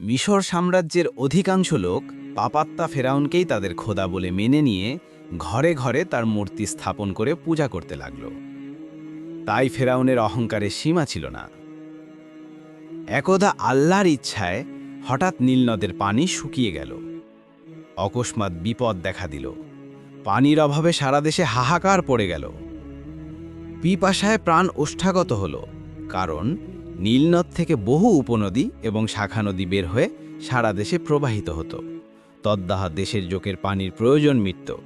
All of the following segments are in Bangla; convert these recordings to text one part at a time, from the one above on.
মিশর সাম্রাজ্যের অধিকাংশ লোক পাপাত্তা ফেরাউনকেই তাদের খোদা বলে মেনে নিয়ে ঘরে ঘরে তার মূর্তি স্থাপন করে পূজা করতে লাগল। তাই ফেরাউনের অহংকারের সীমা ছিল না। একদা আল্লাহর ইচ্ছায় হঠাৎ নীলনদের পানি শুকিয়ে গেল। অকস্মাৎ বিপদ দেখা দিল। পানির অভাবে সারা দেশে হাহাকার পড়ে গেল। পিপাসায় প্রাণ ওষ্ঠাগত হল, কারণ নীলনদ থেকে বহু উপনদী এবং শাখা নদী বের হয়ে সারা দেশে প্রবাহিত হতো। তদ্দাহা দেশের জোকের পানির প্রয়োজন মিটত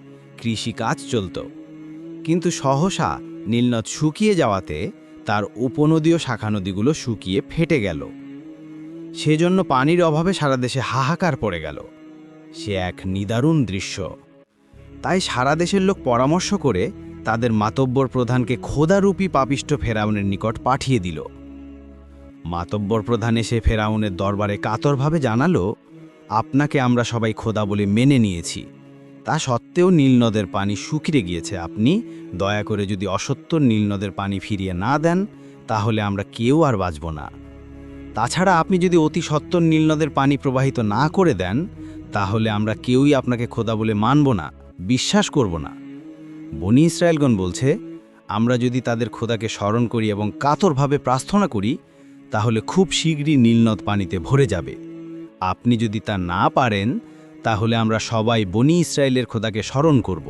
কৃষিকাজ চলত। কিন্তু সহসা নীলনদ শুকিয়ে যাওয়াতে তার উপনদীয় শাখা নদীগুলো শুকিয়ে ফেটে গেল। সেজন্য পানির অভাবে সারা দেশে হাহাকার পড়ে গেল। সে এক নিদারুণ দৃশ্য। তাই সারা দেশের লোক পরামর্শ করে তাদের মাতব্বর প্রধানকে খোদারূপী পাপিষ্ট ফেরাউনের নিকট পাঠিয়ে দিল। মাতব্বর প্রধান এসে ফেরাউনের দরবারে কাতরভাবে জানালো, আপনাকে আমরা সবাই খোদা বলে মেনে নিয়েছি। তা সত্ত্বেও নীলনদের পানি শুকিয়ে গিয়েছে। আপনি দয়া করে যদি অসত্য নীলনদের পানি ফিরিয়ে না দেন, তাহলে আমরা কেউ আর বাঁচব না। তাছাড়া আপনি যদি অতি সত্বর নীলনদের পানি প্রবাহিত না করে দেন, তাহলে আমরা কেউই আপনাকে খোদা বলে মানব না, বিশ্বাস করব না। বনি ইসরায়েলগণ বলছে, আমরা যদি তাদের খোদাকে স্মরণ করি এবং কাতরভাবে প্রার্থনা করি তাহলে খুব শীঘ্রই নীলনদ পানিতে ভরে যাবে। আপনি যদি তা না পারেন, তাহলে আমরা সবাই বনি ইসরায়েলের খোদাকে স্মরণ করব,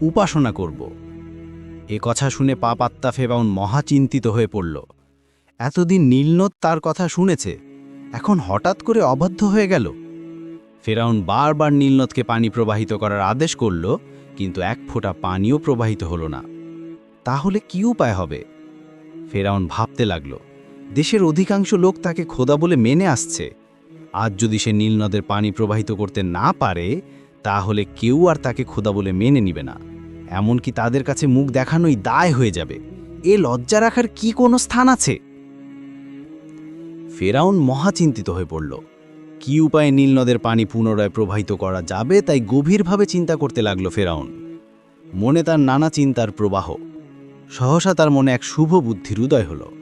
উপাসনা করব। এ কথা শুনে পাপ আত্মা ফেবাউন মহাচিন্তিত হয়ে পড়ল। এতদিন নীলনদ তার কথা শুনেছে, এখন হঠাৎ করে অবাধ্য হয়ে গেল। ফেরাউন বারবার নীলনদকে পানি প্রবাহিত করার আদেশ করল, কিন্তু এক ফোঁটা পানিও প্রবাহিত হলো না। তাহলে কি উপায় হবে? ফেরাউন ভাবতে লাগল। দেশের অধিকাংশ লোক তাকে খোদা বলে মেনে আসছে। আজ যদি সে নীলনদের পানি প্রবাহিত করতে না পারে, তাহলে কেউ আর তাকে খোদা বলে মেনে নিবে না। এমনকি তাদের কাছে মুখ দেখানোই দায় হয়ে যাবে। এ লজ্জা রাখার কি কোনো স্থান আছে? ফেরাউন মহাচিন্তিত হয়ে পড়ল। কি উপায়ে নীলনদের পানি পুনরায় প্রবাহিত করা যাবে, তাই গভীরভাবে চিন্তা করতে লাগল ফেরাউন। মনে তার নানা চিন্তার প্রবাহ। সহসা তার মনে এক শুভ বুদ্ধির উদয় হলো।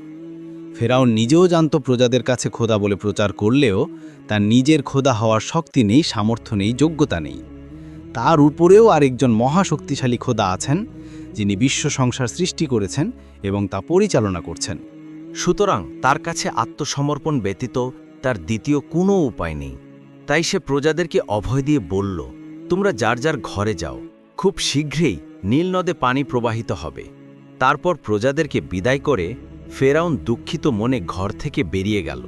ফেরাউন নিজেও জানত প্রজাদের কাছে খোদা বলে প্রচার করলেও তার নিজের খোদা হওয়ার শক্তি নেই, সামর্থ্য নেই, যোগ্যতা নেই। তার উপরেও আরেকজন মহাশক্তিশালী খোদা আছেন, যিনি বিশ্ব সংসার সৃষ্টি করেছেন এবং তা পরিচালনা করছেন। সুতরাং তার কাছে আত্মসমর্পণ ব্যতীত তার দ্বিতীয় কোনো উপায় নেই। তাই সে প্রজাদেরকে অভয় দিয়ে বলল, তোমরা যার যার ঘরে যাও, খুব শীঘ্রই নীল নদে পানি প্রবাহিত হবে। তারপর প্রজাদেরকে বিদায় করে ফেরাউন দুঃখিত মনে ঘর থেকে বেরিয়ে গেল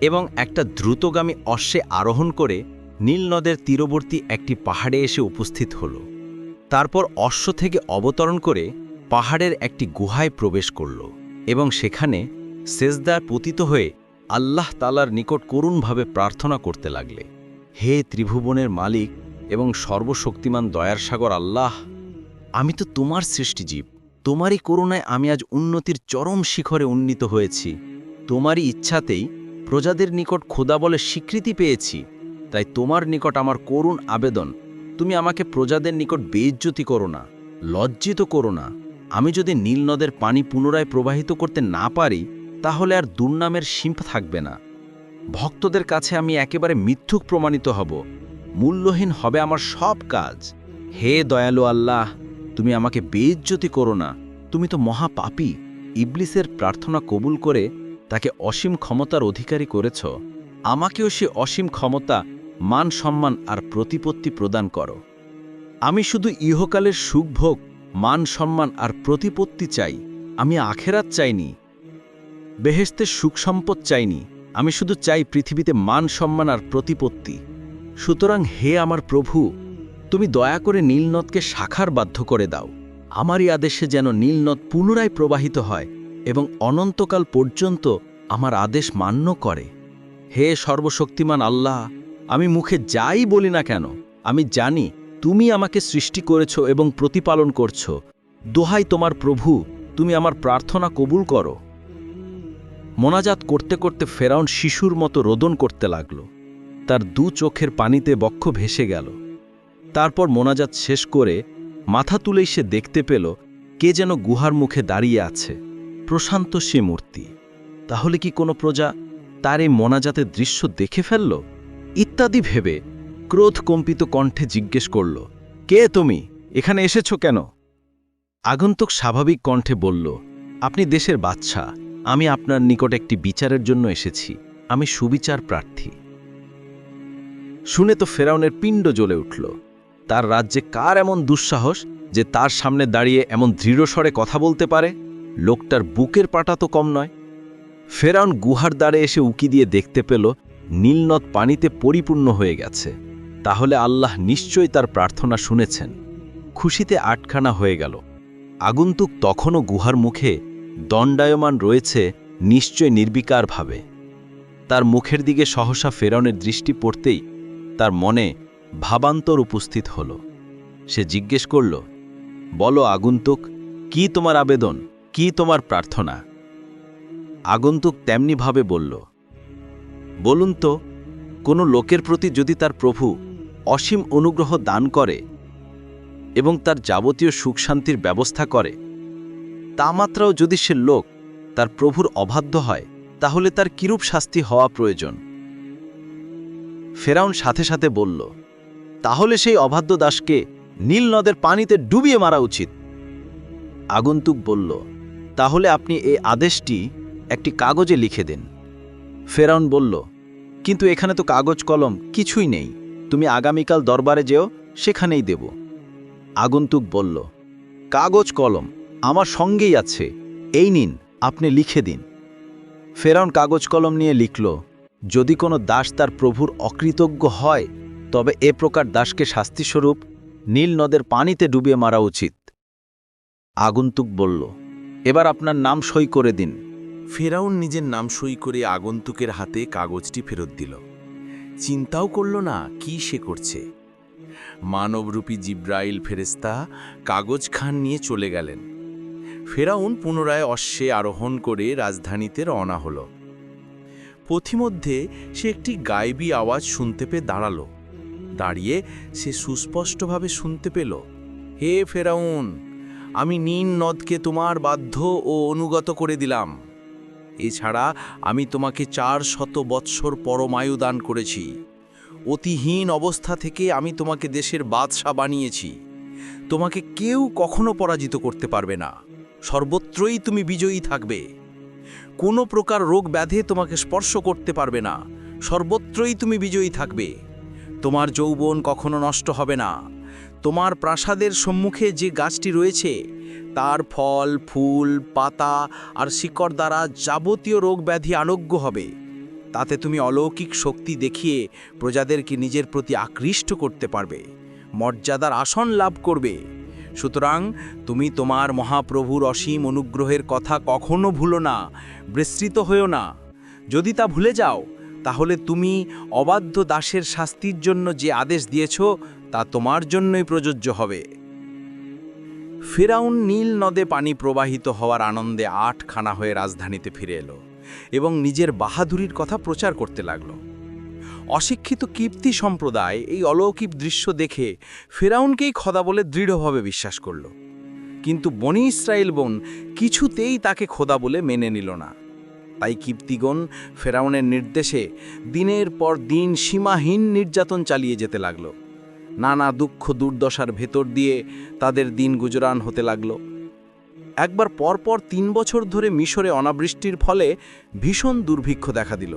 এবং একটা দ্রুতগামী অশ্বে আরোহণ করে নীল নদের তীরবর্তী একটি পাহাড়ে এসে উপস্থিত হল। তারপর অশ্ব থেকে অবতরণ করে পাহাড়ের একটি গুহায় প্রবেশ করল এবং সেখানে সেজদার পতিত হয়ে আল্লাহ তালার নিকট করুণভাবে প্রার্থনা করতে লাগলে, হে ত্রিভুবনের মালিক এবং সর্বশক্তিমান দয়ার সাগর আল্লাহ, আমি তো তোমার সৃষ্টিজীব। তোমারই করুণায় আমি আজ উন্নতির চরম শিখরে উন্নীত হয়েছি। তোমারই ইচ্ছাতেই প্রজাদের নিকট খোদা বলে স্বীকৃতি পেয়েছি। তাই তোমার নিকট আমার করুণ আবেদন। তুমি আমাকে প্রজাদের নিকট বেইজ্জতি করো না, লজ্জিত করো না। আমি যদি নীল নদের পানি পুনরায় প্রবাহিত করতে না পারি, তাহলে আর দুর্নামের শিম্প থাকবে না। ভক্তদের কাছে আমি একেবারে মিথ্যুক প্রমাণিত হব। মূল্যহীন হবে আমার সব কাজ। হে দয়ালু আল্লাহ তুমি আমাকে বেইজ্জতি করো না। তুমি তো মহাপাপী। ইবলিসের প্রার্থনা কবুল করে তাকে অসীম ক্ষমতার অধিকারী করেছ। আমাকেও সে অসীম ক্ষমতা, মান সম্মান আর প্রতিপত্তি প্রদান করো। আমি শুধু ইহকালের সুখভোগ, মান সম্মান আর প্রতিপত্তি চাই। আমি আখেরাত চাইনি। বেহেস্তের সুখ সম্পদ চাইনি। আমি শুধু চাই পৃথিবীতে মান সম্মান আর প্রতিপত্তি। সুতরাং হে আমার প্রভু তুমি দয়া করে নীলনদকে শাখার বাধ্য করে দাও। আমারই আদেশে যেন নীলনদ পুনরায় প্রবাহিত হয় এবং অনন্তকাল পর্যন্ত আমার আদেশ মান্য করে। হে সর্বশক্তিমান আল্লাহ, আমি মুখে যাই বলি না কেন? আমি জানি তুমি আমাকে সৃষ্টি করেছ এবং প্রতিপালন করছ। দোহাই তোমার প্রভু, তুমি আমার প্রার্থনা কবুল করো। মোনাজাত করতে করতে ফেরাউন শিশুর মতো রোদন করতে লাগল। তার দু চোখের পানিতে বক্ষ ভেসে গেল। তারপর মোনাজাত শেষ করে মাথা তুলেই সে দেখতে পেল কে যেন গুহার মুখে দাঁড়িয়ে আছে। প্রশান্ত সে মূর্তি। তাহলে কি কোনো প্রজা তার এই মোনাজাতের দৃশ্য দেখে ফেলল? ইত্যাদি ভেবে ক্রোধ কম্পিত কণ্ঠে জিজ্ঞেস করল, কে তুমি? এখানে এসেছ কেন? আগন্তুক স্বাভাবিক কণ্ঠে বলল, আপনি দেশের বাচ্চা আমি আপনার নিকট একটি বিচারের জন্য এসেছি। আমি সুবিচার প্রার্থী। শুনে তো ফেরাউনের পিণ্ড জ্বলে উঠল। তার রাজ্যে কার এমন দুঃসাহস যে তার সামনে দাঁড়িয়ে এমন দৃঢ়স্বরে কথা বলতে পারে? লোকটার বুকের পাটা তো কম নয়। ফেরাউন গুহার দ্বারে এসে উকি দিয়ে দেখতে পেল নীলনদ পানিতে পরিপূর্ণ হয়ে গেছে। তাহলে আল্লাহ নিশ্চয়ই তার প্রার্থনা শুনেছেন। খুশিতে আটখানা হয়ে গেল। আগন্তুক তখনও গুহার মুখে দণ্ডায়মান রয়েছে নিশ্চয় নির্বিকারভাবে। তার মুখের দিকে সহসা ফেরাউনের দৃষ্টি পড়তেই তার মনে ভাবান্তর উপস্থিত হল। সে জিজ্ঞেস করল, বলো আগন্তুক, কি তোমার আবেদন? কি তোমার প্রার্থনা? আগন্তুক তেমনিভাবে বলল, বলুন তো, কোনো লোকের প্রতি যদি তার প্রভু অসীম অনুগ্রহ দান করে এবং তার যাবতীয় সুখ শান্তির ব্যবস্থা করে, তা মাত্রাও যদি সে লোক তার প্রভুর অবাধ্য হয়, তাহলে তার কিরূপ শাস্তি হওয়া প্রয়োজন? ফেরাউন সাথে সাথে বলল তাহলে সেই অবাধ্য দাসকে নীল নদের পানিতে ডুবিয়ে মারা উচিত। আগন্তুক বলল, তাহলে আপনি এই আদেশটি একটি কাগজে লিখে দেন। ফেরাউন বলল, কিন্তু এখানে তো কাগজ, কলম কিছুই নেই। তুমি আগামীকাল দরবারে যেও, সেখানেই দেব। আগন্তুক বলল, কাগজ, কলম আমার সঙ্গেই আছে। এই নিন, আপনি লিখে দিন। ফেরাউন কাগজ, কলম নিয়ে লিখল, যদি কোনো দাস তার প্রভুর অকৃতজ্ঞ হয় তবে এ প্রকার দাসকে শাস্তিস্বরূপ নীল নদের পানিতে ডুবিয়ে মারা উচিত। আগন্তুক বলল, এবার আপনার নাম সই করে দিন। ফেরাউন নিজের নাম সই করে আগন্তুকের হাতে কাগজটি ফেরত দিল। চিন্তাও করল না, কি সে করছে। মানবরূপী জিব্রাইল ফেরেস্তা কাগজ খান নিয়ে চলে গেলেন। ফেরাউন পুনরায় অশ্বে আরোহণ করে রাজধানীতে রওনা হল। পথিমধ্যে সে একটি গায়েবী আওয়াজ শুনতে পেয়ে দাঁড়াল। দাঁড়িয়ে সে সুস্পষ্টভাবে শুনতে পেল, হে ফেরাউন, আমি নীন নদকে তোমার বাধ্য ও অনুগত করে দিলাম। এছাড়া আমি তোমাকে চার শত বৎসর পরমায়ু দান করেছি। অতিহীন অবস্থা থেকে আমি তোমাকে দেশের বাদশা বানিয়েছি। তোমাকে কেউ কখনো পরাজিত করতে পারবে না। সর্বত্রই তুমি বিজয়ী থাকবে। কোনো প্রকার রোগ ব্যাধে তোমাকে স্পর্শ করতে পারবে না। সর্বত্রই তুমি বিজয়ী থাকবে। তোমার যৌবন কখনো নষ্ট হবে না। তোমার প্রাসাদের সম্মুখে যে গাছটি রয়েছে, তার ফল, ফুল, পাতা আর শিকড় দ্বারা যাবতীয় রোগ ব্যাধি আরোগ্য হবে। তাতে তুমি অলৌকিক শক্তি দেখিয়ে প্রজাদেরকে নিজের প্রতি আকৃষ্ট করতে পারবে, মর্যাদার আসন লাভ করবে। সুতরাং তুমি তোমার মহাপ্রভুর অসীম অনুগ্রহের কথা কখনো ভুলো না, বিস্তৃত হয়েও না। যদি তা ভুলে যাও তাহলে তুমি অবাধ্য দাসের শাস্তির জন্য যে আদেশ দিয়েছ, তা তোমার জন্যই প্রযোজ্য হবে। ফেরাউন নীল নদে পানি প্রবাহিত হওয়ার আনন্দে আটখানা হয়ে রাজধানীতে ফিরে এলো এবং নিজের বাহাদুরির কথা প্রচার করতে লাগল। অশিক্ষিত কীর্তি সম্প্রদায় এই অলৌকিক দৃশ্য দেখে ফেরাউনকেই খোদা বলে দৃঢ়ভাবে বিশ্বাস করল। কিন্তু বনি ইসরায়েল বোন কিছুতেই তাকে খোদা বলে মেনে নিল না। তাই কীর্তিগণ ফেরাউনের নির্দেশে দিনের পর দিন সীমাহীন নির্যাতন চালিয়ে যেতে লাগল। নানা দুঃখ দুর্দশার ভেতর দিয়ে তাদের দিন গুজরান হতে লাগল। একবার পরপর তিন বছর ধরে মিশরে অনাবৃষ্টির ফলে ভীষণ দুর্ভিক্ষ দেখা দিল।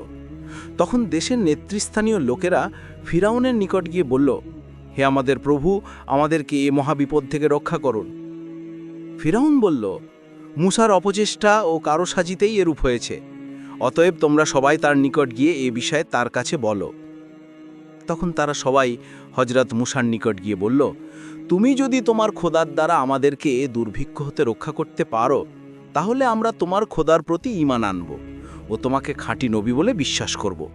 তখন দেশের নেতৃস্থানীয় লোকেরা ফিরাউনের নিকট গিয়ে বলল, হে আমাদের প্রভু, আমাদেরকে এ মহাবিপদ থেকে রক্ষা করুন। ফিরাউন বলল, মুসার অপচেষ্টা ও কারও সাজিতেই এরূপ হয়েছে। অতএব তোমরা সবাই তার নিকট গিয়ে এ বিষয়ে তার কাছে বলো। তখন তারা সবাই হজরত মুসার নিকট গিয়ে বলল, তুমি যদি তোমার খোদার দ্বারা আমাদেরকে এ দুর্ভিক্ষ হতে রক্ষা করতে পারো, তাহলে আমরা তোমার খোদার প্রতি ঈমান আনব ও তোমাকে খাঁটি নবী বলে বিশ্বাস করব।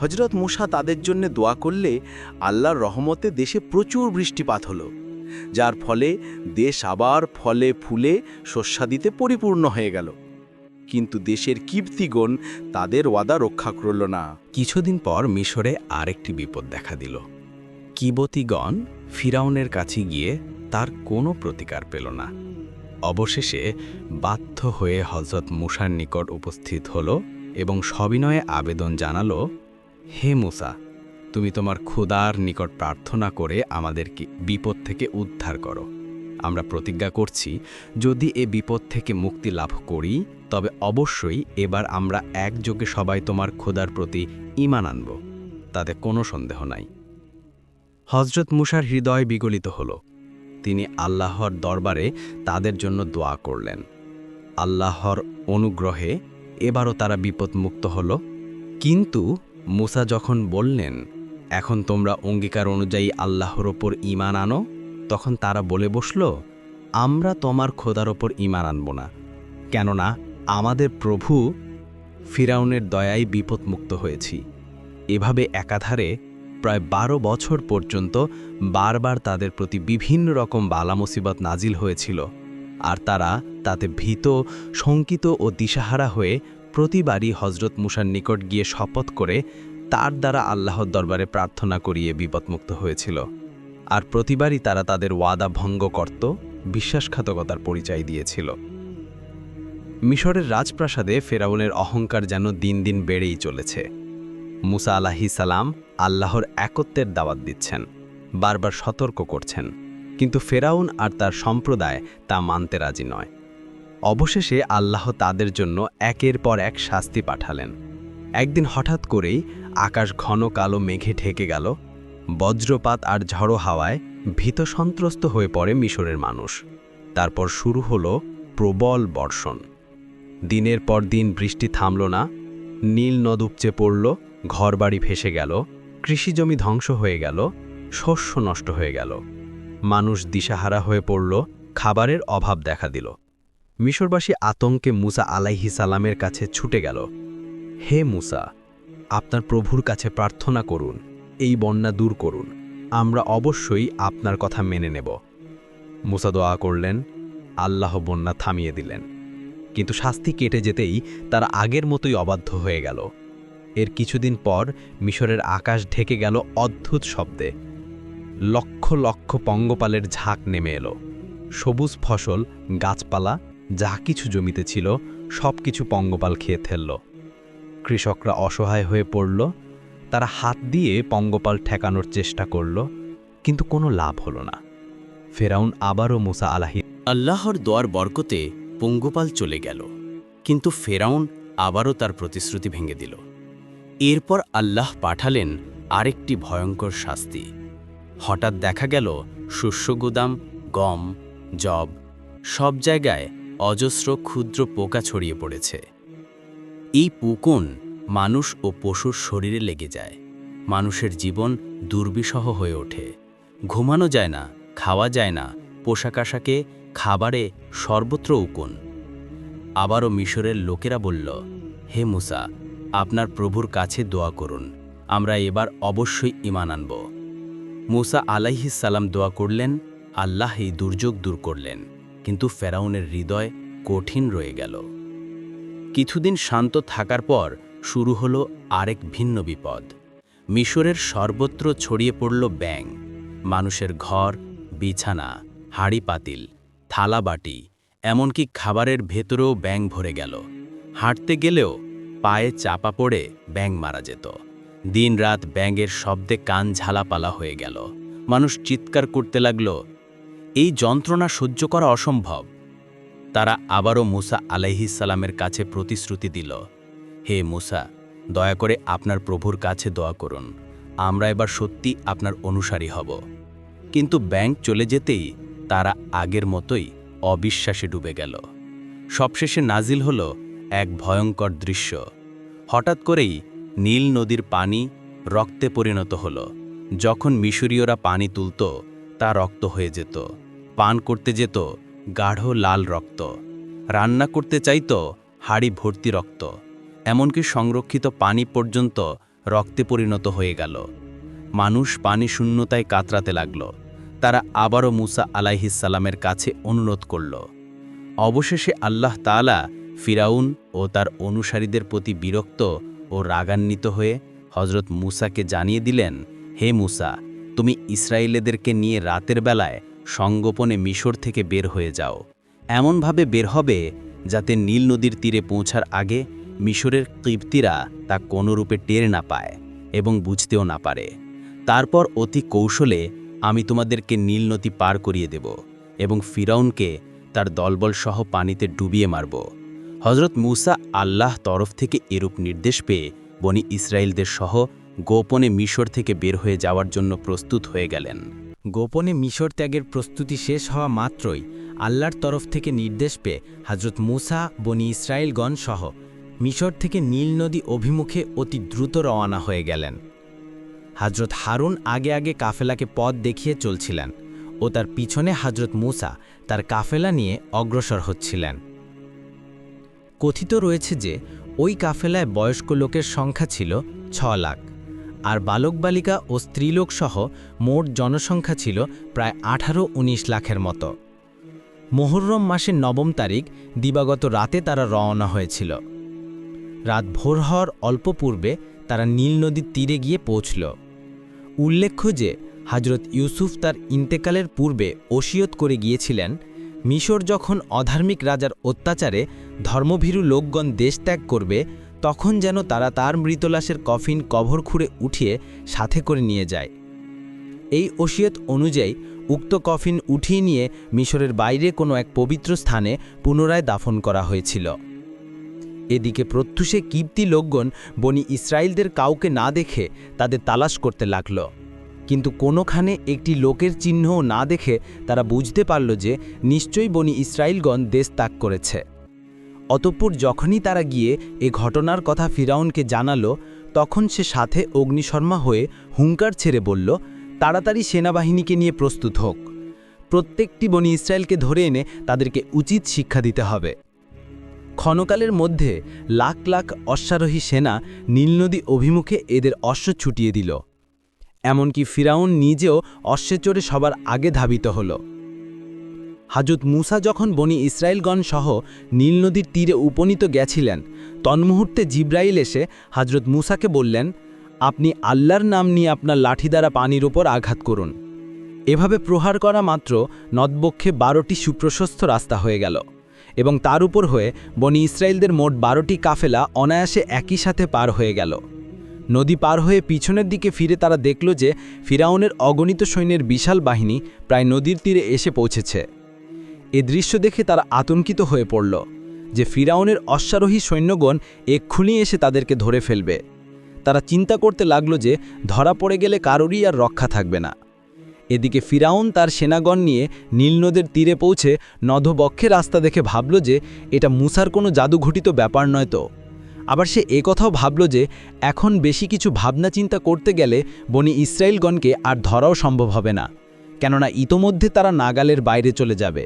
হজরত মুসা তাদের জন্য দোয়া করলে আল্লাহর রহমতে দেশে প্রচুর বৃষ্টিপাত হলো, যার ফলে দেশ আবার ফলে ফুলে শস্যাদিতে পরিপূর্ণ হয়ে গেল। কিন্তু দেশের কীর্তিগণ তাদের ওয়াদা রক্ষা করল না। কিছুদিন পর মিশরে আরেকটি বিপদ দেখা দিল। কিবতীগণ ফিরাউনের কাছে গিয়ে তার কোনো প্রতিকার পেল না। অবশেষে বাধ্য হয়ে হজরত মুসার নিকট উপস্থিত হল এবং সবিনয়ে আবেদন জানালো, হে মুসা, তুমি তোমার খোদার নিকট প্রার্থনা করে আমাদেরকে বিপদ থেকে উদ্ধার করো। আমরা প্রতিজ্ঞা করছি, যদি এ বিপদ থেকে মুক্তি লাভ করি তবে অবশ্যই এবার আমরা একযোগে সবাই তোমার খোদার প্রতি ঈমান আনব, তাতে কোনো সন্দেহ নাই। হজরত মুসার হৃদয় বিগলিত হল। তিনি আল্লাহর দরবারে তাদের জন্য দোয়া করলেন। আল্লাহর অনুগ্রহে এবারও তারা বিপদমুক্ত হল। কিন্তু মুসা যখন বললেন, এখন তোমরা অঙ্গীকার অনুযায়ী আল্লাহর ওপর ঈমান আনো, তখন তারা বলে বসল, আমরা তোমার খোদার ওপর ঈমান আনব না। কেননা আমাদের প্রভু ফিরাউনের দয়ায় বিপদমুক্ত হয়েছি। এভাবে একাধারে প্রায় বারো বছর পর্যন্ত বারবার তাদের প্রতি বিভিন্ন রকম বালা মুসিবত নাজিল হয়েছিল আর তারা তাতে ভীত, শঙ্কিত ও দিশাহারা হয়ে প্রতিবারই হজরত মুসার নিকট গিয়ে শপথ করে তার দ্বারা আল্লাহর দরবারে প্রার্থনা করিয়ে বিপদমুক্ত হয়েছিল। আর প্রতিবারই তারা তাদের ওয়াদা ভঙ্গ করত, বিশ্বাসঘাতকতার পরিচয় দিয়েছিল। মিশরের রাজপ্রাসাদে ফেরাউনের অহংকার যেন দিন দিন বেড়েই চলেছে। মুসা আলাহি সালাম আল্লাহর একত্বের দাওয়াত দিচ্ছেন, বারবার সতর্ক করছেন। কিন্তু ফেরাউন আর তার সম্প্রদায় তা মানতে রাজি নয়। অবশেষে আল্লাহ তাদের জন্য একের পর এক শাস্তি পাঠালেন। একদিন হঠাৎ করেই আকাশ ঘন কালো মেঘে ঢেকে গেল, বজ্রপাত আর ঝড়ো হাওয়ায় ভীত সন্ত্রস্ত হয়ে পড়ে মিশরের মানুষ। তারপর শুরু হলো প্রবল বর্ষণ। দিনের পর দিন বৃষ্টি থামল না, নীল নদ উপচে পড়ল, ঘরবাড়ি ভেসে গেল কৃষিজমি ধ্বংস হয়ে গেল, শস্য নষ্ট হয়ে গেল। মানুষ দিশাহারা হয়ে পড়ল, খাবারের অভাব দেখা দিল। মিশরবাসী আতঙ্কে মুসা আলাইহি সালামের কাছে ছুটে গেল। হে মুসা, আপনার প্রভুর কাছে প্রার্থনা করুন, এই বন্যা দূর করুন, আমরা অবশ্যই আপনার কথা মেনে নেব। মুসা দোয়া করলেন, আল্লাহ বন্যা থামিয়ে দিলেন। কিন্তু শাস্তি কেটে যেতেই তারা আগের মতোই অবাধ্য হয়ে গেল। এর কিছুদিন পর মিশরের আকাশ ঢেকে গেল অদ্ভুত শব্দে। লক্ষ লক্ষ পঙ্গপালের ঝাঁক নেমে এলো। সবুজ ফসল, গাছপালা, যা কিছু জমিতে ছিল সব কিছু পঙ্গপাল খেয়ে ফেলল। কৃষকরা অসহায় হয়ে পড়ল। তারা হাত দিয়ে পঙ্গপাল ঠেকানোর চেষ্টা করল, কিন্তু কোনো লাভ হলো না। ফেরাউন আবারও মুসা আলাহি আল্লাহর দোয়ার বরকতে পঙ্গপাল চলে গেল, কিন্তু ফেরাউন আবারও তার প্রতিশ্রুতি ভেঙে দিল। এরপর আল্লাহ পাঠালেন আরেকটি ভয়ঙ্কর শাস্তি। হঠাৎ দেখা গেল শস্যগুদাম গম জব সব জায়গায় অজস্র ক্ষুদ্র পোকা ছড়িয়ে পড়েছে। এই পুকন মানুষ ও পশুর শরীরে লেগে যায়। মানুষের জীবন দুর্বিষহ হয়ে ওঠে। ঘুমানো যায় না, খাওয়া যায় না পোশাক আশাকে খাবারে সর্বত্র উকুন। আবারও মিশরের লোকেরা বলল, হে মুসা, আপনার প্রভুর কাছে দোয়া করুন, আমরা এবার অবশ্যই ইমান আনব। মুসা আলাইহিসাল্লাম দোয়া করলেন, আল্লাহ এই দুর্যোগ দূর করলেন, কিন্তু ফেরাউনের হৃদয় কঠিন রয়ে গেল। কিছুদিন শান্ত থাকার পর শুরু হলো আরেক ভিন্ন বিপদ। মিশরের সর্বত্র ছড়িয়ে পড়ল ব্যাং মানুষের ঘর, বিছানা, হাড়ি পাতিল থালা বাটি, এমনকি খাবারের ভেতরেও ব্যাং ভরে গেল। হাঁটতে গেলেও পায়ে চাপা পড়ে ব্যাং মারা যেত। দিনরাত ব্যাঙের শব্দে কান ঝালাপালা হয়ে গেল। মানুষ চিৎকার করতে লাগল, এই যন্ত্রণা সহ্য করা অসম্ভব। তারা আবারও মুসা আলাইহিসালামের কাছে প্রতিশ্রুতি দিল, হে মুসা, দয়া করে আপনার প্রভুর কাছে দোয়া করুন। আমরা এবার সত্যি আপনার অনুসারী হব। কিন্তু ব্যাংক চলে যেতেই তারা আগের মতোই অবিশ্বাসে ডুবে গেল। সবশেষে নাজিল হল এক ভয়ঙ্কর দৃশ্য। হঠাৎ করেই নীল নদীর পানি রক্তে পরিণত হল। যখন মিশরীয়রা পানি তুলত, তা রক্ত হয়ে যেত। পান করতে যেত, গাঢ় লাল রক্ত। রান্না করতে চাইত, হাড়ি ভর্তি রক্ত। এমনকি সংরক্ষিত পানি পর্যন্ত রক্তে পরিণত হয়ে গেল। মানুষ পানি শূন্যতায় কাতরাতে লাগল। তারা আবারও মুসা আলাইহিসাল্লামের কাছে অনুরোধ করল। অবশেষে আল্লাহ তাআলা ফিরাউন ও তার অনুসারীদের প্রতি বিরক্ত ও রাগান্বিত হয়ে হজরত মুসাকে জানিয়ে দিলেন, হে মুসা, তুমি ইসরায়েলেদেরকে নিয়ে রাতের বেলায় সঙ্গোপনে মিশর থেকে বের হয়ে যাও। এমনভাবে বের হবে যাতে নীল নদীর তীরে পৌঁছার আগে মিশরের কিপ্তিরা তা কোনোরূপে টের না পায় এবং বুঝতেও না পারে। তারপর অতি কৌশলে আমি তোমাদেরকে নীল নদী পার করিয়ে দেব এবং ফিরাউনকে তার দলবল সহ পানিতে ডুবিয়ে মারব। হজরত মুসা আল্লাহ তরফ থেকে এরূপ নির্দেশ পেয়ে বনি ইসরায়েলদের সহ গোপনে মিশর থেকে বের হয়ে যাওয়ার জন্য প্রস্তুত হয়ে গেলেন। গোপনে মিশর ত্যাগের প্রস্তুতি শেষ হওয়া মাত্রই আল্লাহর তরফ থেকে নির্দেশ পেয়ে হজরত মুসা, বনি ইসরায়েলগণ সহ মিশর থেকে নীল নদী অভিমুখে অতি দ্রুত রওয়ানা হয়ে গেলেন। হজরত হারুন আগে আগে কাফেলাকে পথ দেখিয়ে চলছিলেন ও তার পিছনে হজরত মুসা তার কাফেলা নিয়ে অগ্রসর হচ্ছিলেন। কথিত রয়েছে যে ওই কাফেলায় বয়স্ক লোকের সংখ্যা ছিল ছ লাখ, আর বালক বালিকা ও স্ত্রীলোকসহ মোট জনসংখ্যা ছিল প্রায় আঠারো উনিশ লাখের মতো। মোহরম মাসের নবম তারিখ দিবাগত রাতে তারা রওনা হয়েছিল। রাত ভোর হওয়ার অল্প পূর্বে তারা নীল নদীর তীরে গিয়ে পৌঁছল। উল্লেখ্য যে হজরত ইউসুফ তার ইন্তেকালের পূর্বে ওসিয়ত করে গিয়েছিলেন। মিশর যখন অধার্মিক রাজার অত্যাচারে ধর্মভীরু লোকগণ দেশ ত্যাগ করবে, তখন যেন তারা তার মৃতলাশের কফিন কভর খুঁড়ে উঠিয়ে সাথে করে নিয়ে যায়। এই ওসিয়ত অনুযায়ী উক্ত কফিন উঠিয়ে নিয়ে মিশরের বাইরে কোনো এক পবিত্র স্থানে পুনরায় দাফন করা হয়েছিল। এদিকে প্রত্যুষে কিপ্তি লোকগণ বনি ইসরায়েলদের কাউকে না দেখে তাদের তালাশ করতে লাগল। কিন্তু কোনোখানে একটি লোকের চিহ্নও না দেখে তারা বুঝতে পারল যে নিশ্চয়ই বনি ইসরায়েলগণ দেশ ত্যাগ করেছে। অতঃপুর যখনই তারা গিয়ে এ ঘটনার কথা ফিরাউনকে জানালো, তখন সে সাথে অগ্নিশর্মা হয়ে হুঙ্কার ছেড়ে বলল, তাড়াতাড়ি সেনাবাহিনীকে নিয়ে প্রস্তুত হোক। প্রত্যেকটি বনি ইসরায়েলকে ধরে এনে তাদেরকে উচিত শিক্ষা দিতে হবে। ক্ষণকালের মধ্যে লাখ লাখ অশ্বারোহী সেনা নীলনদী অভিমুখে এদের অশ্ব ছুটিয়ে দিল। এমনকি ফিরাউন নিজেও অশ্বে চড়ে সবার আগে ধাবিত হল। হাজুত মুসা যখন বনি ইসরায়েলগণ সহ নীলনদীর তীরে উপনীত গেছিলেন, তন্মুহূর্তে জিব্রাইল এসে হজরত মুসাকে বললেন, আপনি আল্লাহর নাম নিয়ে আপনার লাঠি দ্বারা পানির ওপর আঘাত করুন। এভাবে প্রহার করা মাত্র নদবক্ষে বারোটি সুপ্রশস্ত রাস্তা হয়ে গেল। এবং তার উপর হয়ে বনি ইসরায়েলদের মোট বারোটি কাফেলা অনায়াসে একই সাথে পার হয়ে গেল। নদী পার হয়ে পিছনের দিকে ফিরে তারা দেখল যে ফিরাউনের অগণিত সৈন্যের বিশাল বাহিনী প্রায় নদীর তীরে এসে পৌঁছেছে। এ দৃশ্য দেখে তারা আতঙ্কিত হয়ে পড়ল যে ফিরাউনের অশ্বারোহী সৈন্যগণ এক্ষুনি এসে তাদেরকে ধরে ফেলবে। তারা চিন্তা করতে লাগল যে ধরা পড়ে গেলে কারোরই আর রক্ষা থাকবে না। এদিকে ফিরাউন তার সেনাগণ নিয়ে নীলনদের তীরে পৌঁছে নধবক্ষে রাস্তা দেখে ভাবল যে এটা মুসার কোনো জাদুঘটিত ব্যাপার নয় তো। আবার সে একথাও ভাবল যে এখন বেশি কিছু ভাবনা চিন্তা করতে গেলে বনি ইসরায়েলগণকে আর ধরাও সম্ভব হবে না, কেননা ইতোমধ্যে তারা নাগালের বাইরে চলে যাবে।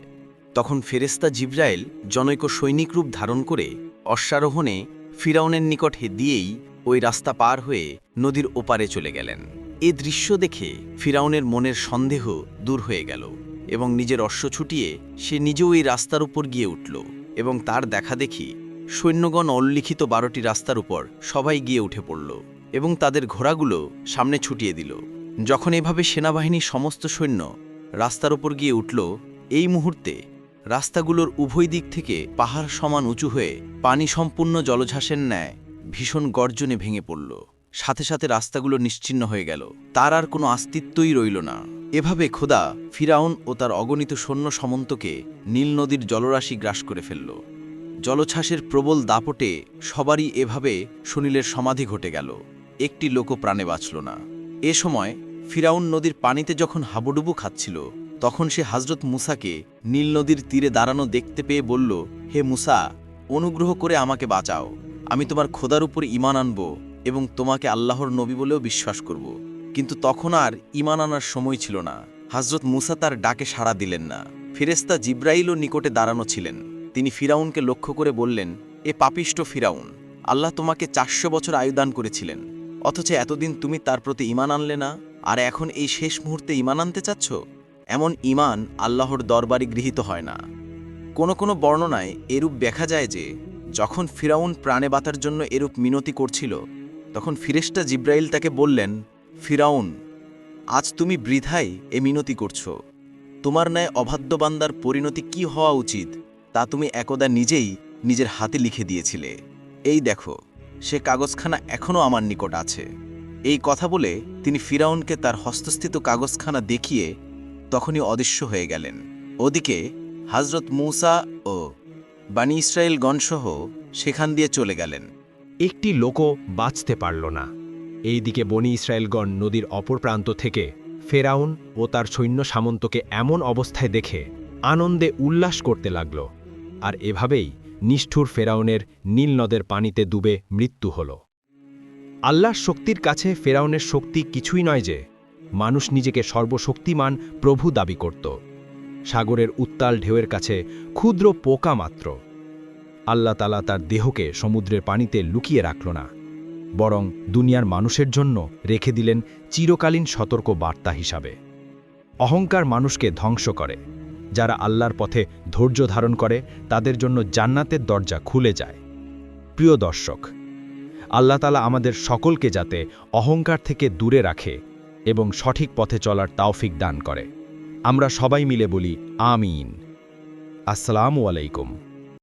তখন ফেরেস্তা জিব্রাইল জনৈক সৈনিক রূপ ধারণ করে অশ্বারোহণে ফিরাউনের নিকট দিয়েই ওই রাস্তা পার হয়ে নদীর ওপারে চলে গেলেন। এ দৃশ্য দেখে ফিরাউনের মনের সন্দেহ দূর হয়ে গেল এবং নিজের অশ্ব ছুটিয়ে সে নিজেও এই রাস্তার উপর গিয়ে উঠল এবং তার দেখা দেখি সৈন্যগণ অল্লিখিত বারোটি রাস্তার উপর সবাই গিয়ে উঠে পড়ল এবং তাদের ঘোড়াগুলো সামনে ছুটিয়ে দিল। যখন এভাবে সেনাবাহিনীর সমস্ত সৈন্য রাস্তার উপর গিয়ে উঠল, এই মুহূর্তে রাস্তাগুলোর উভয় দিক থেকে পাহাড় সমান উঁচু হয়ে পানি সম্পূর্ণ জলঝাসের ন্যায় ভীষণ গর্জনে ভেঙে পড়ল। সাথে সাথে রাস্তাগুলো নিশ্চিন্ন হয়ে গেল। তার আর কোনো অস্তিত্বই রইল না। এভাবে খোদা ফিরাউন ও তার অগণিত সৈন্য সমন্তকে নীল নদীর জলরাশি গ্রাস করে ফেলল। জলোচ্ছ্বাসের প্রবল দাপটে সবারই এভাবে সুনীলের সমাধি ঘটে গেল। একটি লোকও প্রাণে বাঁচল না। এ সময় ফিরাউন নদীর পানিতে যখন হাবুডুবু খাচ্ছিল, তখন সে হজরত মুসাকে নীল নদীর তীরে দাঁড়ানো দেখতে পেয়ে বলল, হে মুসা, অনুগ্রহ করে আমাকে বাঁচাও। আমি তোমার খোদার উপর ইমান আনব। এবং তোমাকে আল্লাহর নবী বলেও বিশ্বাস করব। কিন্তু তখন আর ইমান আনার সময় ছিল না। হজরত মুসা তার ডাকে সাড়া দিলেন না। ফেরেস্তা জিব্রাইলও নিকটে দাঁড়ানো ছিলেন। তিনি ফিরাউনকে লক্ষ্য করে বললেন, এ পাপিষ্ট ফিরাউন, আল্লাহ তোমাকে চারশো বছর আয়ুদান করেছিলেন। অথচ এতদিন তুমি তার প্রতি ইমান আনলে না, আর এখন এই শেষ মুহূর্তে ইমান আনতে চাচ্ছ? এমন ইমান আল্লাহর দরবারে গৃহীত হয় না। কোনো কোনো বর্ণনায় এরূপ দেখা যায় যে, যখন ফিরাউন প্রাণে বাতার জন্য এরূপ মিনতি করছিল তখন ফিরেস্টা জিব্রাইল তাকে বললেন, ফিরাউন, আজ তুমি বৃথাই এ মিনতি করছ। তোমার ন্যায় অবাধ্য বান্দার পরিণতি কি হওয়া উচিত, তা তুমি একদা নিজেই নিজের হাতে লিখে দিয়েছিলে। এই দেখো, সে কাগজখানা এখনও আমার নিকট আছে। এই কথা বলে তিনি ফিরাউনকে তার হস্তস্থিত কাগজখানা দেখিয়ে তখনই অদৃশ্য হয়ে গেলেন। ওদিকে হজরত মূসা ও বানি ইসরায়েল গণসহ সেখান দিয়ে চলে গেলেন। একটি লোকও বাঁচতে পারল না। এইদিকে বনি ইসরায়েলগণ নদীর অপর প্রান্ত থেকে ফেরাউন ও তার সৈন্য সামন্তকে এমন অবস্থায় দেখে আনন্দে উল্লাস করতে লাগল। আর এভাবেই নিষ্ঠুর ফেরাউনের নীল নদের পানিতে ডুবে মৃত্যু হল। আল্লাহর শক্তির কাছে ফেরাউনের শক্তি কিছুই নয় যে মানুষ নিজেকে সর্বশক্তিমান প্রভু দাবি করত। সাগরের উত্তাল ঢেউয়ের কাছে ক্ষুদ্র পোকা মাত্র। আল্লাহ তালা তার দেহকে সমুদ্রের পানিতে লুকিয়ে রাখল না, বরং দুনিয়ার মানুষের জন্য রেখে দিলেন চিরকালীন সতর্ক বার্তা হিসাবে। অহংকার মানুষকে ধ্বংস করে, যারা আল্লাহর পথে ধৈর্য ধারণ করে, তাদের জন্য জান্নাতের দরজা খুলে যায়। প্রিয় দর্শক, আল্লাহ তালা আমাদের সকলকে যাতে অহংকার থেকে দূরে রাখে এবং সঠিক পথে চলার তাওফিক দান করে। আমরা সবাই মিলে বলি, আমিন। আসসালামু আলাইকুম।